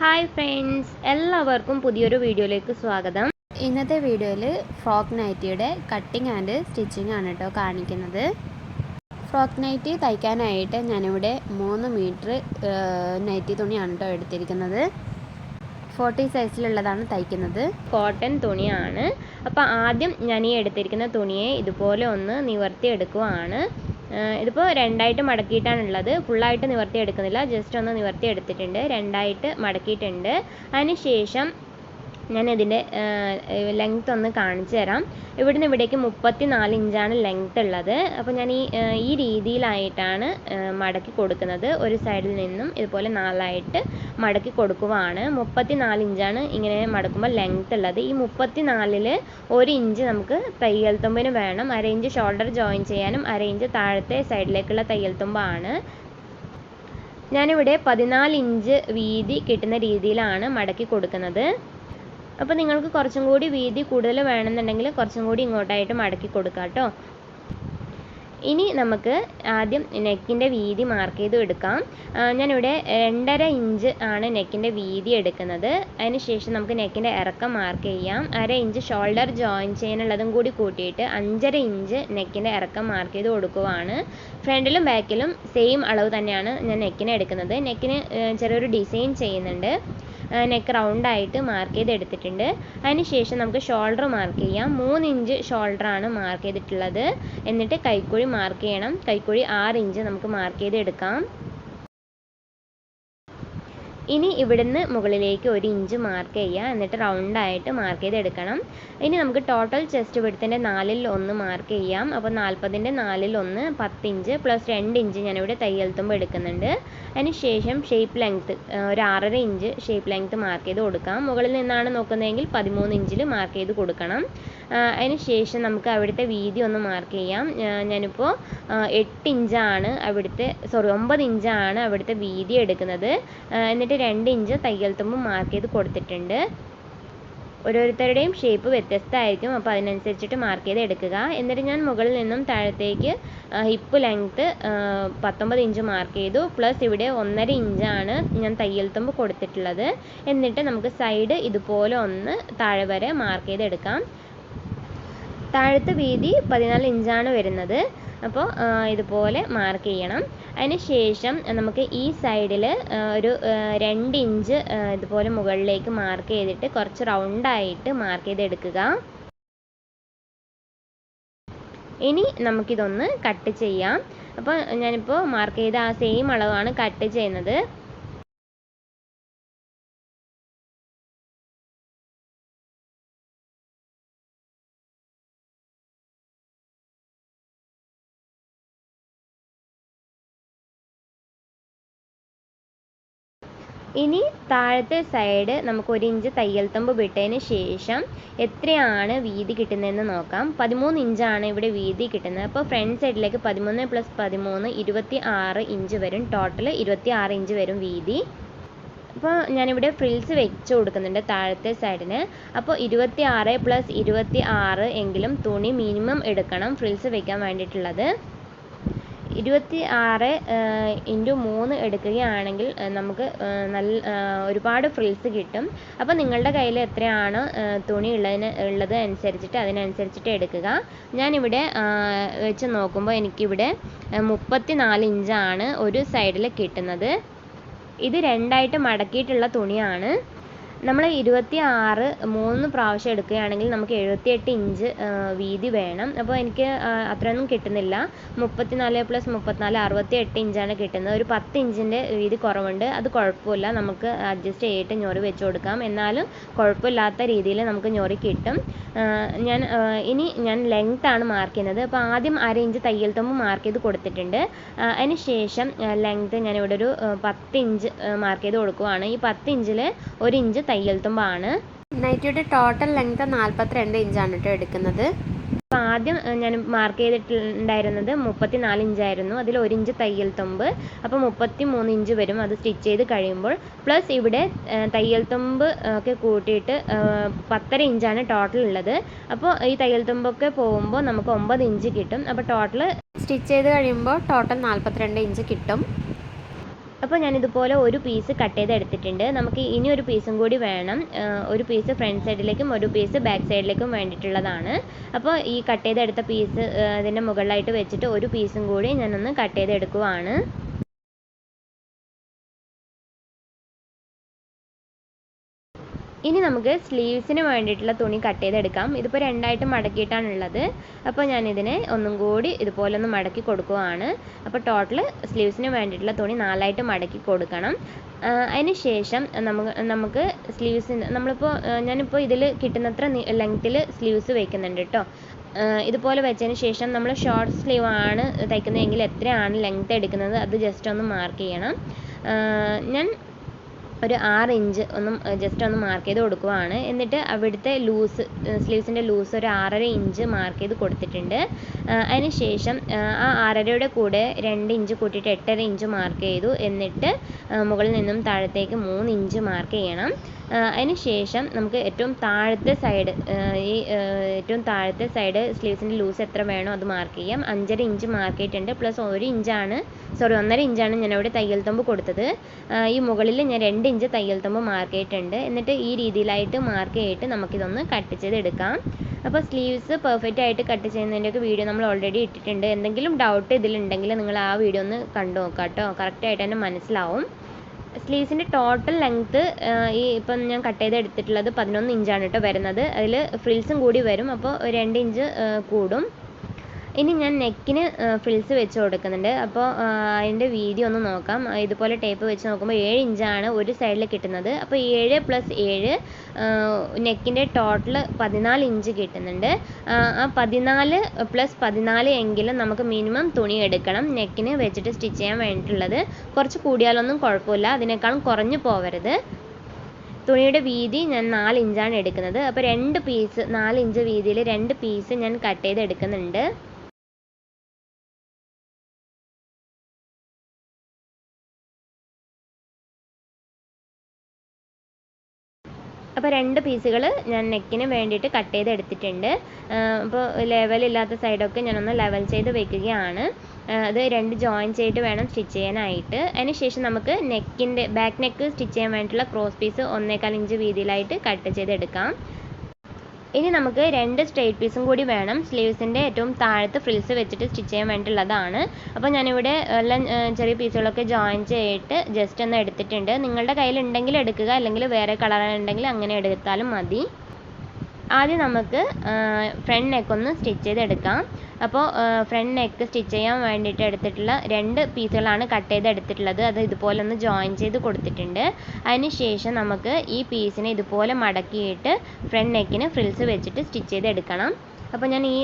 Hi friends എല്ലാവർക്കും പുതിയൊരു വീഡിയോയിലേക്ക് സ്വാഗതം. ഇന്നത്തെ വീഡിയോയിൽ ഫ്രോക്ക് നൈറ്റിയുടെ കട്ടിങ് ആൻഡ് സ്റ്റിച്ചിങ് ആണ് കേട്ടോ കാണിക്കുന്നത്. ഫ്രോക്ക് നൈറ്റി തയ്ക്കാനായിട്ട് ഞാനിവിടെ മൂന്ന് മീറ്റർ നൈറ്റി തുണിയാണ് കേട്ടോ എടുത്തിരിക്കുന്നത്. ഫോർട്ടി സൈസിലുള്ളതാണ് തയ്ക്കുന്നത്. കോട്ടൺ തുണിയാണ്. അപ്പോൾ ആദ്യം ഞാൻ ഈ എടുത്തിരിക്കുന്ന തുണിയെ ഇതുപോലെ ഒന്ന് നിവർത്തി എടുക്കുവാണ് ഇതിപ്പോൾ രണ്ടായിട്ട് മടക്കിയിട്ടാണ് മടക്കിയിട്ടാണുള്ളത്. ഫുള്ളായിട്ട് നിവർത്തി എടുക്കുന്നില്ല ജസ്റ്റ് ഒന്ന് നിവർത്തി എടുത്തിട്ടുണ്ട് രണ്ടായിട്ട് മടക്കിയിട്ടുണ്ട്. അതിന് ശേഷം ഞാൻ ഇതിന്റെ ലെങ്ത് ഒന്ന് കാണിച്ചു തരാം. ഇവിടുന്ന് ഇവിടേക്ക് മുപ്പത്തി നാല് ഇഞ്ചാണ് ലെങ്ത് ഉള്ളത്. അപ്പോൾ ഞാൻ ഈ ഈ രീതിയിലായിട്ടാണ് മടക്കി കൊടുക്കുന്നത്. ഒരു സൈഡിൽ നിന്നും ഇതുപോലെ നാലായിട്ട് മടക്കി കൊടുക്കുവാണ്. മുപ്പത്തി നാല് ഇഞ്ചാണ് ഇങ്ങനെ മടക്കുമ്പോൾ ലെങ്ത് ഉള്ളത്. ഈ മുപ്പത്തി നാലിൽ ഒരു ഇഞ്ച് നമുക്ക് തയ്യൽ തുമ്പിന് വേണം. അര ഇഞ്ച് ഷോൾഡർ ജോയിൻ ചെയ്യാനും അര ഇഞ്ച് താഴത്തെ സൈഡിലേക്കുള്ള തയ്യൽ തുമ്പാണ്. ഞാനിവിടെ പതിനാല് ഇഞ്ച് വീതി കിട്ടുന്ന രീതിയിലാണ് മടക്കി കൊടുക്കുന്നത്. അപ്പോൾ നിങ്ങൾക്ക് കുറച്ചും കൂടി വീതി കൂടുതൽ വേണമെന്നുണ്ടെങ്കിൽ കുറച്ചും കൂടി ഇങ്ങോട്ടായിട്ട് മടക്കി കൊടുക്കാം കേട്ടോ. ഇനി നമുക്ക് ആദ്യം നെക്കിന്റെ വീതി മാർക്ക് ചെയ്ത് എടുക്കാം. ഞാനിവിടെ രണ്ടര ഇഞ്ച് ആണ് നെക്കിന്റെ വീതി എടുക്കുന്നത്. അതിനുശേഷം നമുക്ക് നെക്കിന്റെ ഇറക്കം മാർക്ക് ചെയ്യാം. അര ഇഞ്ച് ഷോൾഡർ ജോയിൻ ചെയ്യാനുള്ളതും കൂടി കൂട്ടിയിട്ട് അഞ്ചര ഇഞ്ച് നെക്കിന്റെ ഇറക്കം മാർക്ക് ചെയ്ത് കൊടുക്കുവാണ്. ഫ്രണ്ടിലും ബാക്കിലും സെയിം അളവ് തന്നെയാണ് ഞാൻ നെക്കിന് എടുക്കുന്നത്. നെക്കിന് ചെറിയൊരു ഡിസൈൻ ചെയ്യുന്നുണ്ട്. നെക്ക് റൗണ്ടായിട്ട് മാർക്ക് ചെയ്ത് എടുത്തിട്ടുണ്ട് അതിന് ശേഷം നമുക്ക് ഷോൾഡർ മാർക്ക് ചെയ്യാം. മൂന്ന് ഇഞ്ച് ഷോൾഡർ ആണ് മാർക്ക് ചെയ്തിട്ടുള്ളത്. എന്നിട്ട് കൈക്കുഴി മാർക്ക് ചെയ്യണം. കൈക്കുഴി ആറ് ഇഞ്ച് നമുക്ക് മാർക്ക് ചെയ്ത് എടുക്കാം ഇനി ഇവിടുന്ന് മുകളിലേക്ക് ഒരു ഇഞ്ച് മാർക്ക് ചെയ്യുക. എന്നിട്ട് റൗണ്ട് ആയിട്ട് മാർക്ക് ചെയ്ത് എടുക്കണം ഇനി നമുക്ക് ടോട്ടൽ ചെസ്റ്റ് വിടുത്തിന്റെ നാലിൽ ഒന്ന് മാർക്ക് ചെയ്യാം. അപ്പോൾ നാൽപ്പതിന്റെ നാലിൽ ഒന്ന് പത്ത് ഇഞ്ച് പ്ലസ് രണ്ട് ഇഞ്ച് ഞാനിവിടെ തയ്യൽ തുമ്പ് എടുക്കുന്നുണ്ട്. അതിന് ശേഷം ഷേപ്പ് ലെങ്ത്ത് ഒരു ആറര ഇഞ്ച് ഷേപ്പ് ലെങ്ത്ത് മാർക്ക് ചെയ്ത് കൊടുക്കാം. മുകളിൽ നിന്നാണ് നോക്കുന്നതെങ്കിൽ പതിമൂന്ന് ഇഞ്ചിൽ മാർക്ക് ചെയ്ത് കൊടുക്കണം. അതിന് ശേഷം നമുക്ക് അവിടുത്തെ വീതി ഒന്ന് മാർക്ക് ചെയ്യാം. ഞാനിപ്പോൾ എട്ട് ഇഞ്ചാണ് അവിടുത്തെ സോറി ഒമ്പത് ഇഞ്ചാണ് അവിടുത്തെ വീതി എടുക്കുന്നത്. എന്നിട്ട് രണ്ട് ഇഞ്ച് തയ്യൽ തുമ്പ് മാർക്ക് ചെയ്ത് കൊടുത്തിട്ടുണ്ട്. ഓരോരുത്തരുടെയും ഷേപ്പ് വ്യത്യസ്തമായിരിക്കും. അപ്പോൾ അതിനനുസരിച്ചിട്ട് മാർക്ക് ചെയ്ത് എടുക്കുക. എന്നിട്ട് ഞാൻ മുകളിൽ നിന്നും താഴത്തേക്ക് ഹിപ്പ് ലെങ്ത്ത് പത്തൊമ്പത് ഇഞ്ച് മാർക്ക് ചെയ്തു. പ്ലസ് ഇവിടെ ഒന്നര ഇഞ്ചാണ് ഞാൻ തയ്യൽ തുമ്പ് കൊടുത്തിട്ടുള്ളത്. എന്നിട്ട് നമുക്ക് സൈഡ് ഇതുപോലെ ഒന്ന് താഴെ വരെ മാർക്ക് ചെയ്തെടുക്കാം. താഴത്തെ വീതി പതിനാല് ഇഞ്ചാണ് വരുന്നത്. അപ്പോൾ ഇതുപോലെ മാർക്ക് ചെയ്യണം. അതിനുശേഷം നമുക്ക് ഈ സൈഡിൽ ഒരു രണ്ട് ഇഞ്ച് ഇതുപോലെ മുകളിലേക്ക് മാർക്ക് ചെയ്തിട്ട് കുറച്ച് റൗണ്ടായിട്ട് മാർക്ക് ചെയ്തെടുക്കുക. ഇനി നമുക്കിതൊന്ന് കട്ട് ചെയ്യാം. അപ്പോൾ ഞാനിപ്പോൾ മാർക്ക് ചെയ്ത ആ സെയിം അളവാണ് കട്ട് ചെയ്യുന്നത്. ഇനി താഴത്തെ സൈഡ് നമുക്ക് ഒരു ഇഞ്ച് തയ്യൽ തുമ്പ് വിട്ടതിന് ശേഷം എത്രയാണ് വീതി കിട്ടുന്നതെന്ന് നോക്കാം. പതിമൂന്ന് ഇഞ്ചാണ് ഇവിടെ വീതി കിട്ടുന്നത്. അപ്പോൾ ഫ്രണ്ട് സൈഡിലേക്ക് പതിമൂന്ന് പ്ലസ് പതിമൂന്ന് ഇരുപത്തി ആറ് ഇഞ്ച് വരും. ടോട്ടൽ ഇരുപത്തി ആറ് ഇഞ്ച് വരും വീതി. അപ്പോൾ ഞാനിവിടെ ഫ്രിൽസ് വെച്ച് കൊടുക്കുന്നുണ്ട് താഴത്തെ സൈഡിന് അപ്പോൾ ഇരുപത്തി ആറ് പ്ലസ് ഇരുപത്തി ആറ് എങ്കിലും തുണി മിനിമം എടുക്കണം. ഫ്രിൽസ് വെക്കാൻ വേണ്ടിയിട്ടുള്ളത്. ഇരുപത്തി ആറ് ഇന്റു മൂന്ന് എടുക്കുകയാണെങ്കിൽ നമുക്ക് നല്ല ഒരുപാട് ഫ്രിൽസ് കിട്ടും. അപ്പോൾ നിങ്ങളുടെ കയ്യിൽ എത്രയാണ് തുണി ഉള്ളതിന് ഉള്ളത് അനുസരിച്ചിട്ട് അതിനനുസരിച്ചിട്ട് എടുക്കുക. ഞാനിവിടെ വെച്ച് നോക്കുമ്പോൾ എനിക്കിവിടെ മുപ്പത്തി നാല് ഇഞ്ചാണ് ഒരു സൈഡിൽ കിട്ടുന്നത്. ഇത് രണ്ടായിട്ട് മടക്കിയിട്ടുള്ള തുണിയാണ്. നമ്മൾ ഇരുപത്തി ആറ് മൂന്ന് പ്രാവശ്യം എടുക്കുകയാണെങ്കിൽ നമുക്ക് എഴുപത്തിയെട്ട് ഇഞ്ച് വീതി വേണം. അപ്പോൾ എനിക്ക് അത്രയൊന്നും കിട്ടുന്നില്ല. മുപ്പത്തിനാല് പ്ലസ് മുപ്പത്തിനാല് അറുപത്തി എട്ട് ഇഞ്ചാണ് കിട്ടുന്നത്. ഒരു പത്ത് ഇഞ്ചിന്റെ വീതി കുറവുണ്ട്. അത് കുഴപ്പമില്ല. നമുക്ക് അഡ്ജസ്റ്റ് ചെയ്തിട്ട് ഞൊറി വെച്ച് കൊടുക്കാം. എന്നാലും കുഴപ്പമില്ലാത്ത രീതിയിൽ നമുക്ക് ഞൊറി കിട്ടും. ഞാൻ ഇനി ഞാൻ ലെങ്ത് ആണ് മാർക്ക് ചെയ്യുന്നത്. അപ്പോൾ ആദ്യം അര ഇഞ്ച് തയ്യൽ തുമ്പ് മാർക്ക് ചെയ്ത് കൊടുത്തിട്ടുണ്ട്. അതിന് ശേഷം ലെങ്ത് ഞാനിവിടെ ഒരു പത്ത് ഇഞ്ച് മാർക്ക് ചെയ്ത് കൊടുക്കുവാണ്. ഈ പത്ത് ഇഞ്ചിൽ ഒരു ഇഞ്ച് തയ്യൽ തുമ്പാണ് നൈറ്റിയുടെ ടോട്ടൽ ലെങ്ത് നാൽപ്പത്തിരണ്ട് ഇഞ്ചാണ് കേട്ടോ എടുക്കുന്നത്. അപ്പോൾ ആദ്യം ഞാൻ മാർക്ക് ചെയ്തിട്ടുണ്ടായിരുന്നത് മുപ്പത്തി നാല് ഇഞ്ചായിരുന്നു. അതിൽ ഒരു ഇഞ്ച് തയ്യൽ തുമ്പ് അപ്പോൾ മുപ്പത്തി മൂന്ന് ഇഞ്ച് വരും. അത് സ്റ്റിച്ച് ചെയ്ത് കഴിയുമ്പോൾ. പ്ലസ് ഇവിടെ തയ്യൽ തുമ്പ് ഒക്കെ കൂട്ടിയിട്ട് പത്തര ഇഞ്ചാണ് ടോട്ടൽ ഉള്ളത്. അപ്പോൾ ഈ തയ്യൽ തുമ്പൊക്കെ പോകുമ്പോൾ നമുക്ക് ഒമ്പത് ഇഞ്ച് കിട്ടും. അപ്പോൾ ടോട്ടൽ സ്റ്റിച്ച് ചെയ്ത് കഴിയുമ്പോൾ ടോട്ടൽ നാൽപ്പത്തിരണ്ട് ഇഞ്ച് കിട്ടും. അപ്പോൾ ഞാൻ ഇതുപോലെ ഒരു പീസ് കട്ട് ചെയ്ത് എടുത്തിട്ടുണ്ട് നമുക്ക് ഇനി ഒരു പീസും കൂടി വേണം. ഒരു പീസ് ഫ്രണ്ട് സൈഡിലേക്കും ഒരു പീസ് ബാക്ക് സൈഡിലേക്കും വേണ്ടിയിട്ടുള്ളതാണ്. അപ്പോൾ ഈ കട്ട് ചെയ്തെടുത്ത പീസ് അതിന്റെ മുകളിലായിട്ട് വെച്ചിട്ട് ഒരു പീസും കൂടി ഞാനൊന്ന് കട്ട് ചെയ്തെടുക്കുവാണ്. ഇനി നമുക്ക് സ്ലീവ്സിന് വേണ്ടിയിട്ടുള്ള തുണി കട്ട് ചെയ്തെടുക്കാം. ഇതിപ്പോൾ രണ്ടായിട്ട് മടക്കിയിട്ടാണുള്ളത്. അപ്പോൾ ഞാനിതിനെ ഒന്നും കൂടി ഇതുപോലെ ഒന്ന് മടക്കി കൊടുക്കുകയാണ് അപ്പോൾ ടോട്ടൽ സ്ലീവ്സിന് വേണ്ടിയിട്ടുള്ള തുണി നാലായിട്ട് മടക്കി കൊടുക്കണം. അതിന് ശേഷം നമുക്ക് നമുക്ക് സ്ലീവ്സിന് നമ്മളിപ്പോൾ ഞാനിപ്പോൾ ഇതിൽ കിട്ടുന്നത്ര ലെങ്ത്തിൽ സ്ലീവ്സ് വയ്ക്കുന്നുണ്ട് കേട്ടോ ഇതുപോലെ വെച്ചതിന് ശേഷം നമ്മൾ ഷോർട്ട് സ്ലീവ് ആണ് തയ്ക്കുന്നതെങ്കിൽ എത്രയാണ് ലെങ്ത് എടുക്കുന്നത്? അത് ജസ്റ്റ് ഒന്ന് മാർക്ക് ചെയ്യണം. ഞാൻ ഒരു ആറ് ഇഞ്ച് ഒന്ന് ജസ്റ്റ് ഒന്ന് മാർക്ക് ചെയ്ത് കൊടുക്കുവാണ്. എന്നിട്ട് അവിടുത്തെ ലൂസ് സ്ലീവ്സിന്റെ ലൂസ് ഒരു ആറര ഇഞ്ച് മാർക്ക് ചെയ്ത് കൊടുത്തിട്ടുണ്ട്. അതിനുശേഷം ആ, ആറരയുടെ കൂടെ രണ്ട് ഇഞ്ച് കൂട്ടിയിട്ട് എട്ടര ഇഞ്ച് മാർക്ക് ചെയ്തു. എന്നിട്ട് മുകളിൽ നിന്നും താഴത്തേക്ക് മൂന്ന് ഇഞ്ച് മാർക്ക് ചെയ്യണം. ആ, അതിന് ശേഷം നമുക്ക് ഏറ്റവും താഴത്തെ സൈഡ് ഈ ഏറ്റവും താഴത്തെ സൈഡ് സ്ലീവ്സിന്റെ ലൂസ് എത്ര വേണോ അത് മാർക്ക് ചെയ്യാം. അഞ്ചര ഇഞ്ച് മാർക്ക് ചെയ്തിട്ടുണ്ട്. പ്ലസ് ഒരു ഇഞ്ചാണ് സോറി ഒന്നര ഇഞ്ചാണ് ഞാൻ അവിടെ തയ്യൽ തുമ്പ് കൊടുത്തത്. ഈ മുകളിൽ ഞാൻ രണ്ട് ഇഞ്ച് തയ്യൽ തുമ്പ് മാർക്ക് ചെയ്തിട്ടുണ്ട്. എന്നിട്ട് ഈ രീതിയിലായിട്ട് മാർക്ക് ചെയ്തിട്ട് നമുക്കിതൊന്ന് കട്ട് ചെയ്തെടുക്കാം അപ്പോൾ സ്ലീവ്സ് പെർഫെക്റ്റ് ആയിട്ട് കട്ട് ചെയ്യുന്നതിന്റെയൊക്കെ വീഡിയോ നമ്മൾ ഓൾറെഡി ഇട്ടിട്ടുണ്ട്. എന്തെങ്കിലും ഡൗട്ട് ഇതിലുണ്ടെങ്കിൽ നിങ്ങൾ ആ വീഡിയോ ഒന്ന് കണ്ടു നോക്കാം കേട്ടോ കറക്റ്റായിട്ട് തന്നെ മനസ്സിലാവും. സ്ലീവ്സിന്റെ ടോട്ടൽ ലെങ്ത്ത് ഈ ഇപ്പം ഞാൻ കട്ട് ചെയ്ത് എടുത്തിട്ടുള്ളത് പതിനൊന്ന് ഇഞ്ചാണ് കേട്ടോ വരുന്നത്. അതിൽ ഫ്രിൽസും കൂടി വരും. അപ്പോൾ രണ്ട് ഇഞ്ച് കൂടും. ഇനി ഞാൻ നെക്കിന് ഫ്രിൽസ് വെച്ച് കൊടുക്കുന്നുണ്ട്. അപ്പോൾ അതിന്റെ വീതി ഒന്ന് നോക്കാം. ഇതുപോലെ ടേപ്പ് വെച്ച് നോക്കുമ്പോൾ ഏഴ് ഇഞ്ചാണ് ഒരു സൈഡിൽ കിട്ടുന്നത്. അപ്പോൾ ഏഴ് പ്ലസ് ഏഴ് നെക്കിന്റെ ടോട്ടൽ പതിനാല് ഇഞ്ച് കിട്ടുന്നുണ്ട്. ആ, പതിനാല് പ്ലസ് പതിനാല് എങ്കിലും നമുക്ക് മിനിമം തുണി എടുക്കണം. നെക്കിന് വെച്ചിട്ട് സ്റ്റിച്ച് ചെയ്യാൻ വേണ്ടിയിട്ടുള്ളത്. കുറച്ച് കൂടിയാലൊന്നും കുഴപ്പമില്ല. അതിനേക്കാളും കുറഞ്ഞു പോവരുത്. തുണിയുടെ വീതി ഞാൻ നാല് ഇഞ്ചാണ് എടുക്കുന്നത്. അപ്പോൾ രണ്ട് പീസ് നാല് ഇഞ്ച് വീതിയിൽ രണ്ട് പീസ് ഞാൻ കട്ട് ചെയ്ത് എടുക്കുന്നുണ്ട് അപ്പോൾ രണ്ട് പീസുകൾ ഞാൻ നെക്കിന് വേണ്ടിയിട്ട് കട്ട് ചെയ്ത് എടുത്തിട്ടുണ്ട് അപ്പോൾ ലെവൽ ഇല്ലാത്ത സൈഡൊക്കെ ഞാനൊന്ന് ലെവൽ ചെയ്ത് വെക്കുകയാണ്. അത് രണ്ട് ജോയിൻ ചെയ്തിട്ട് വേണം സ്റ്റിച്ച് ചെയ്യാനായിട്ട്. അതിന് ശേഷം നമുക്ക് നെക്കിന്റെ ബാക്ക് നെക്ക് സ്റ്റിച്ച് ചെയ്യാൻ വേണ്ടിയിട്ടുള്ള ക്രോസ് പീസ് ഒന്നേകാൽ ഇഞ്ച് വീതിയിലായിട്ട് കട്ട് ചെയ്തെടുക്കാം. ഇനി നമുക്ക് രണ്ട് സ്ട്രെയിറ്റ് പീസും കൂടി വേണം. സ്ലീവ്സിന്റെ ഏറ്റവും താഴത്ത് ഫ്രിൽസ് വെച്ചിട്ട് സ്റ്റിച്ച് ചെയ്യാൻ വേണ്ടിയിട്ടുള്ളതാണ് അപ്പോൾ ഞാനിവിടെ എല്ലാം ചെറിയ പീസുകളൊക്കെ ജോയിൻ ചെയ്തിട്ട് ജസ്റ്റ് ഒന്ന് എടുത്തിട്ടുണ്ട്. നിങ്ങളുടെ കയ്യിലുണ്ടെങ്കിൽ എടുക്കുക അല്ലെങ്കിൽ വേറെ കളർ ഉണ്ടെങ്കിൽ അങ്ങനെ എടുത്താലും മതി. ആദ്യം നമുക്ക് ഫ്രണ്ട് നെക്ക് ഒന്ന് സ്റ്റിച്ച് ചെയ്തെടുക്കാം. അപ്പോൾ ഫ്രണ്ട് നെക്ക് സ്റ്റിച്ച് ചെയ്യാൻ വേണ്ടിയിട്ട് എടുത്തിട്ടുള്ള രണ്ട് പീസുകളാണ് കട്ട് ചെയ്ത് എടുത്തിട്ടുള്ളത് അത് ഇതുപോലെ ഒന്ന് ജോയിൻ ചെയ്ത് കൊടുത്തിട്ടുണ്ട്. അതിനുശേഷം നമുക്ക് ഈ പീസിനെ ഇതുപോലെ മടക്കിയിട്ട് ഫ്രണ്ട് നെക്കിന് ഫ്രിൽസ് വെച്ചിട്ട് സ്റ്റിച്ച് ചെയ്തെടുക്കണം. അപ്പോൾ ഞാൻ ഈ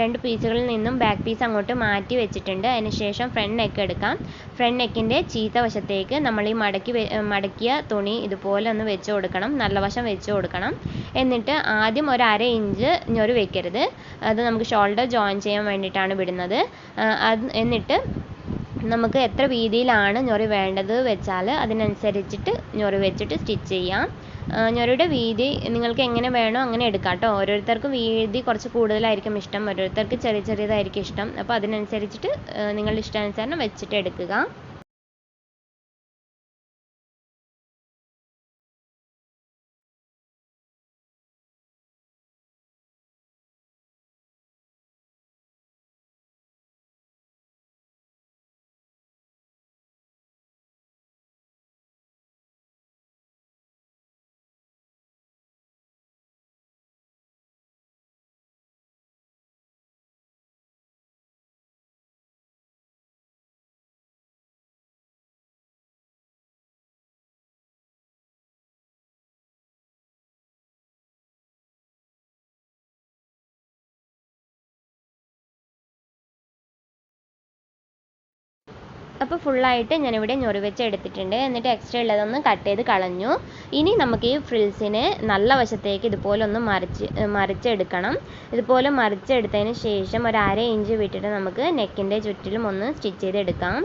രണ്ട് പീസുകളിൽ നിന്നും ബാക്ക് പീസ് അങ്ങോട്ട് മാറ്റി വെച്ചിട്ടുണ്ട്. അതിന് ശേഷം ഫ്രണ്ട് നെക്ക് എടുക്കാം. ഫ്രണ്ട് നെക്കിന്റെ ചീത്ത വശത്തേക്ക് നമ്മൾ ഈ മടക്കി മടക്കിയ തുണി ഇതുപോലെ ഒന്ന് വെച്ച് കൊടുക്കണം. നല്ല വശം വെച്ച് കൊടുക്കണം. എന്നിട്ട് ആദ്യം ഒരു അര ഇഞ്ച് ഞൊറി വെക്കരുത്. അത് നമുക്ക് ഷോൾഡർ ജോയിൻ ചെയ്യാൻ വേണ്ടിയിട്ടാണ് വിടുന്നത്. അത് എന്നിട്ട് നമുക്ക് എത്ര വീതിയിലാണ് ഞൊറി വേണ്ടത് വെച്ചാൽ അതിനനുസരിച്ചിട്ട് ഞൊറി വെച്ചിട്ട് സ്റ്റിച്ച് ചെയ്യാം. ഞൊറിയുടെ വീതി നിങ്ങൾക്ക് എങ്ങനെ വേണോ അങ്ങനെ എടുക്കാം കേട്ടോ. ഓരോരുത്തർക്കും വീതി കുറച്ച് കൂടുതലായിരിക്കും ഇഷ്ടം. ഓരോരുത്തർക്ക് ചെറിയ ചെറിയതായിരിക്കും ഇഷ്ടം. അപ്പോൾ അതിനനുസരിച്ചിട്ട് നിങ്ങളുടെ ഇഷ്ടാനുസരണം വെച്ചിട്ട് എടുക്കുക. അപ്പോൾ ഫുള്ളായിട്ട് ഞാനിവിടെ ഞൊറി വെച്ച് എടുത്തിട്ടുണ്ട്. എന്നിട്ട് എക്സ്ട്രാ ഉള്ളതൊന്ന് കട്ട് ചെയ്ത് കളഞ്ഞു. ഇനി നമുക്ക് ഈ ഫ്രിൽസിനെ നല്ല വശത്തേക്ക് ഇതുപോലെ ഒന്ന് മറിച്ച് മറിച്ചെടുക്കണം. ഇതുപോലെ മറിച്ചെടുത്തതിന് ശേഷം ഒരു അര ഇഞ്ച് വിട്ടിട്ട് നമുക്ക് നെക്കിന്റെ ചുറ്റിലും ഒന്ന് സ്റ്റിച്ച് ചെയ്തെടുക്കാം.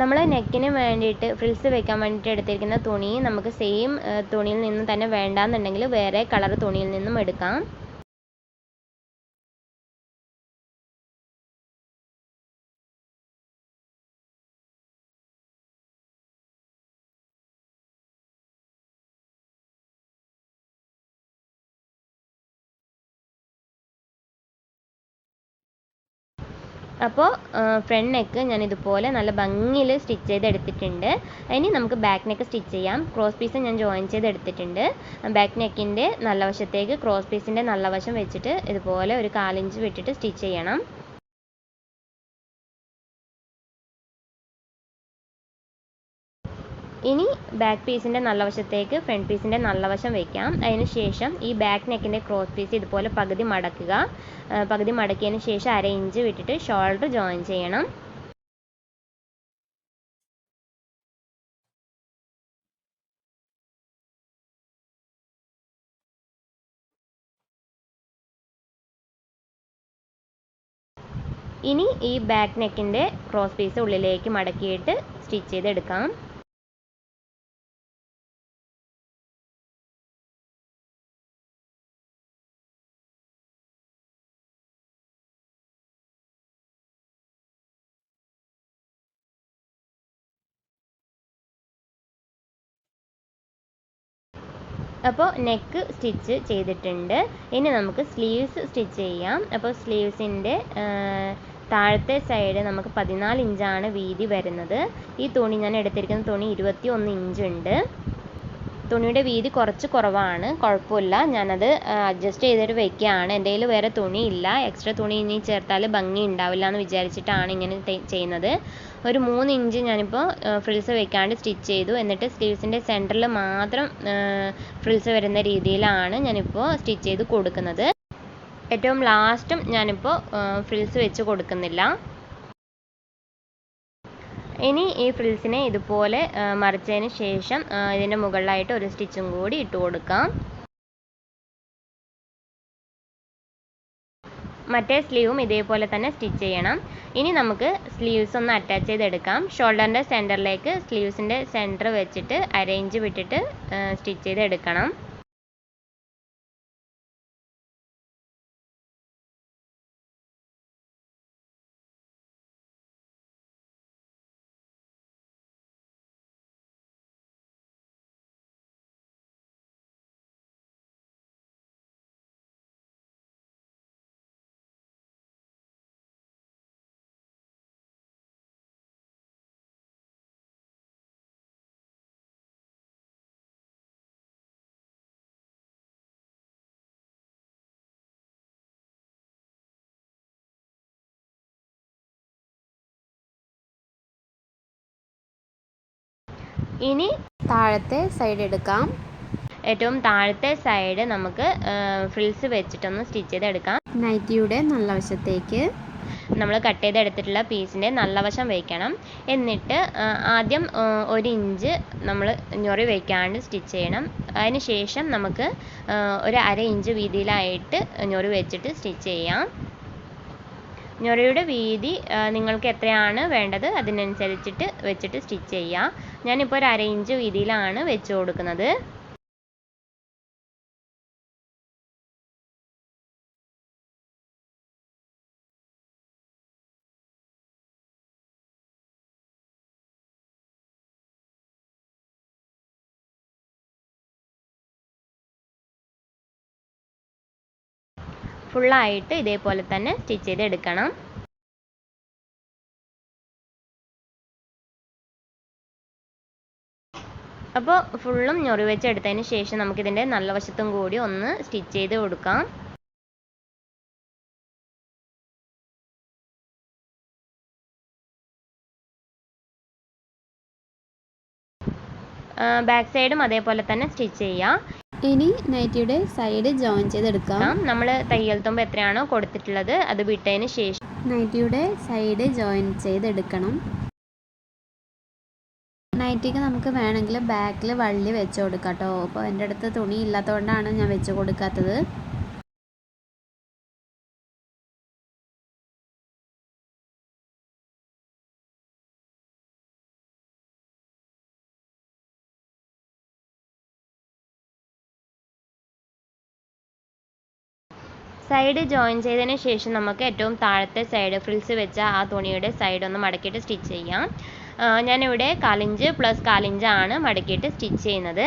നമ്മൾ നെക്കിന് വേണ്ടിയിട്ട് ഫ്രിൽസ് വെക്കാൻ വേണ്ടിയിട്ട് എടുത്തിരിക്കുന്ന തുണി നമുക്ക് സെയിം തുണിയിൽ നിന്ന് തന്നെ വേണ്ടാന്നുണ്ടെങ്കിൽ വേറെ കളർ തുണിയിൽ നിന്നും എടുക്കാം. അപ്പോൾ ഫ്രണ്ട് നെക്ക് ഞാൻ ഇതുപോലെ നല്ല ഭംഗിയിൽ സ്റ്റിച്ച് ചെയ്തെടുത്തിട്ടുണ്ട്. ഇനി നമുക്ക് ബാക്ക് നെക്ക് സ്റ്റിച്ച് ചെയ്യാം. ക്രോസ് പീസ് ഞാൻ ജോയിൻ ചെയ്ത് എടുത്തിട്ടുണ്ട് ബാക്ക് നെക്കിന്റെ നല്ല വശത്തേക്ക് ക്രോസ് പീസിന്റെ നല്ല വശം വെച്ചിട്ട് ഇതുപോലെ ഒരു കാലിഞ്ച് വിട്ടിട്ട് സ്റ്റിച്ച് ചെയ്യണം. ഇനി ബാക്ക് പീസിന്റെ നല്ല വശത്തേക്ക് ഫ്രണ്ട് പീസിന്റെ നല്ല വശം വെക്കാം. അതിന് ശേഷം ഈ ബാക്ക് നെക്കിന്റെ ക്രോസ് പീസ് ഇതുപോലെ പകുതി മടക്കുക. പകുതി മടക്കിയതിന് ശേഷം അര ഇഞ്ച് വിട്ടിട്ട് ഷോൾഡർ ജോയിൻ ചെയ്യണം. ഇനി ഈ ബാക്ക് നെക്കിന്റെ ക്രോസ് പീസ് ഉള്ളിലേക്ക് മടക്കിയിട്ട് സ്റ്റിച്ച് ചെയ്തെടുക്കാം. അപ്പോൾ നെക്ക് സ്റ്റിച്ച് ചെയ്തിട്ടുണ്ട്. ഇനി നമുക്ക് സ്ലീവ്സ് സ്റ്റിച്ച് ചെയ്യാം. അപ്പോൾ സ്ലീവ്സിന്റെ താഴത്തെ സൈഡ് നമുക്ക് പതിനാല് ഇഞ്ചാണ് വീതി വരുന്നത്. ഈ തുണി ഞാൻ എടുത്തിരിക്കുന്ന തുണി ഇരുപത്തി ഒന്ന് ഇഞ്ച് ഉണ്ട്. തുണിയുടെ വീതി കുറച്ച് കുറവാണ്. കുഴപ്പമില്ല. ഞാനത് അഡ്ജസ്റ്റ് ചെയ്തിട്ട് വെക്കുകയാണ്. എന്റെ കയ്യിൽ വേറെ തുണിയില്ല. എക്സ്ട്രാ തുണി ഇനി ചേർത്താൽ ഭംഗി ഉണ്ടാവില്ല എന്ന് വിചാരിച്ചിട്ടാണ് ഇങ്ങനെ ചെയ്യുന്നത്. ഒരു മൂന്ന് ഇഞ്ച് ഞാനിപ്പോൾ ഫ്രിൽസ് വെക്കാണ്ട് സ്റ്റിച്ച് ചെയ്തു. എന്നിട്ട് സ്ലീവ്സിന്റെ സെന്ററിൽ മാത്രം ഫ്രിൽസ് വരുന്ന രീതിയിലാണ് ഞാനിപ്പോൾ സ്റ്റിച്ച് ചെയ്ത് കൊടുക്കുന്നത്. ഏറ്റവും ലാസ്റ്റും ഞാനിപ്പോൾ ഫ്രിൽസ് വെച്ച് കൊടുക്കുന്നില്ല. ഇനി ഈ ഫ്രിൽസിനെ ഇതുപോലെ മറിച്ചതിന് ശേഷം ഇതിന്റെ മുകളിലായിട്ട് ഒരു സ്റ്റിച്ചും കൂടി ഇട്ട് കൊടുക്കാം. മറ്റേ സ്ലീവും ഇതേപോലെ തന്നെ സ്റ്റിച്ച് ചെയ്യണം. ഇനി നമുക്ക് സ്ലീവ്സ് ഒന്ന് അറ്റാച്ച് ചെയ്തെടുക്കാം. ഷോൾഡറിന്റെ സെന്ററിലേക്ക് സ്ലീവ്സിന്റെ സെന്റർ വെച്ചിട്ട് അരേഞ്ച് വിട്ടിട്ട് സ്റ്റിച്ച് ചെയ്തെടുക്കണം. ഇനി താഴത്തെ സൈഡ് എടുക്കാം. ഏറ്റവും താഴത്തെ സൈഡ് നമുക്ക് ഫ്രിൽസ് വെച്ചിട്ടൊന്ന് സ്റ്റിച്ച് ചെയ്തെടുക്കാം. നൈറ്റിയുടെ നല്ല വശത്തേക്ക് നമ്മൾ കട്ട് ചെയ്തെടുത്തിട്ടുള്ള പീസിന്റെ നല്ല വശം വയ്ക്കണം എന്നിട്ട് ആദ്യം ഒരു ഇഞ്ച് നമ്മൾ ഞൊറി വയ്ക്കാണ്ട് സ്റ്റിച്ച് ചെയ്യണം. അതിന് ശേഷം നമുക്ക് ഒരു അര ഇഞ്ച് വീതിയിലായിട്ട് ഞൊറി വെച്ചിട്ട് സ്റ്റിച്ച് ചെയ്യാം. ഞൊറിയുടെ വീതി നിങ്ങൾക്ക് എത്രയാണ് വേണ്ടത് അതിനനുസരിച്ചിട്ട് വെച്ചിട്ട് സ്റ്റിച്ച് ചെയ്യുക ഞാനിപ്പോൾ ഒരു അര ഇഞ്ച് വീതിയിലാണ് വെച്ച് കൊടുക്കുന്നത്. ഫുള്ളായിട്ട് ഇതേപോലെ തന്നെ സ്റ്റിച്ച് ചെയ്തെടുക്കണം. അപ്പോൾ ഫുള്ളും ഞൊറി വെച്ച് എടുത്തതിന് ശേഷം നമുക്കിതിന്റെ നല്ല വശത്തും കൂടി ഒന്ന് സ്റ്റിച്ച് ചെയ്ത് കൊടുക്കാം. ബാക്ക് സൈഡും അതേപോലെ തന്നെ സ്റ്റിച്ച് ചെയ്യാം. ഇനി നൈറ്റിയുടെ സൈഡ് ജോയിൻ ചെയ്തെടുക്കാം. നമ്മൾ തയ്യൽ തുമ്പ് എത്രയാണോ കൊടുത്തിട്ടുള്ളത് അത് വിട്ടതിന് ശേഷം നൈറ്റിയുടെ സൈഡ് ജോയിൻ ചെയ്തെടുക്കണം. നൈറ്റിക്ക് നമുക്ക് വേണമെങ്കിൽ ബാക്കിൽ വള്ളി വെച്ച് കൊടുക്കാം കേട്ടോ. അപ്പോൾ എന്റെ അടുത്ത് തുണി ഇല്ലാത്തതുകൊണ്ടാണ് ഞാൻ വെച്ച് കൊടുക്കാത്തത്. സൈഡ് ജോയിൻ ചെയ്തതിന് ശേഷം നമുക്ക് ഏറ്റവും താഴത്തെ സൈഡ് ഫ്രിൽസ് വെച്ച ആ തുണിയുടെ സൈഡ് ഒന്ന് മടക്കിയിട്ട് സ്റ്റിച്ച് ചെയ്യാം. ഞാനിവിടെ കാലിഞ്ച് പ്ലസ് കാലിഞ്ചാണ് മടക്കിയിട്ട് സ്റ്റിച്ച് ചെയ്യുന്നത്.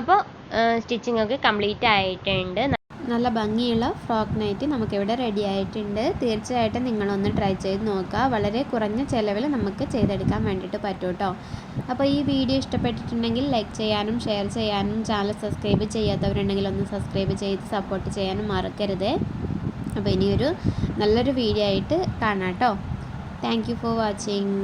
അപ്പോൾ സ്റ്റിച്ചിങ് ഒക്കെ കംപ്ലീറ്റ് ആയിട്ടുണ്ട്. നല്ല ഭംഗിയുള്ള ഫ്രോക്ക് നൈറ്റ് നമുക്കിവിടെ റെഡി ആയിട്ടുണ്ട്. തീർച്ചയായിട്ടും നിങ്ങളൊന്ന് ട്രൈ ചെയ്ത് നോക്കുക. വളരെ കുറഞ്ഞ ചിലവിൽ നമുക്ക് ചെയ്തെടുക്കാൻ വേണ്ടിയിട്ട് പറ്റും കേട്ടോ അപ്പോൾ ഈ വീഡിയോ ഇഷ്ടപ്പെട്ടിട്ടുണ്ടെങ്കിൽ ലൈക്ക് ചെയ്യാനും ഷെയർ ചെയ്യാനും ചാനൽ സബ്സ്ക്രൈബ് ചെയ്യാത്തവരുണ്ടെങ്കിൽ ഒന്ന് സബ്സ്ക്രൈബ് ചെയ്ത് സപ്പോർട്ട് ചെയ്യാനും മറക്കരുത്. അപ്പോൾ ഇനിയൊരു നല്ലൊരു വീഡിയോ ആയിട്ട് കാണാം കേട്ടോ താങ്ക് ഫോർ വാച്ചിങ്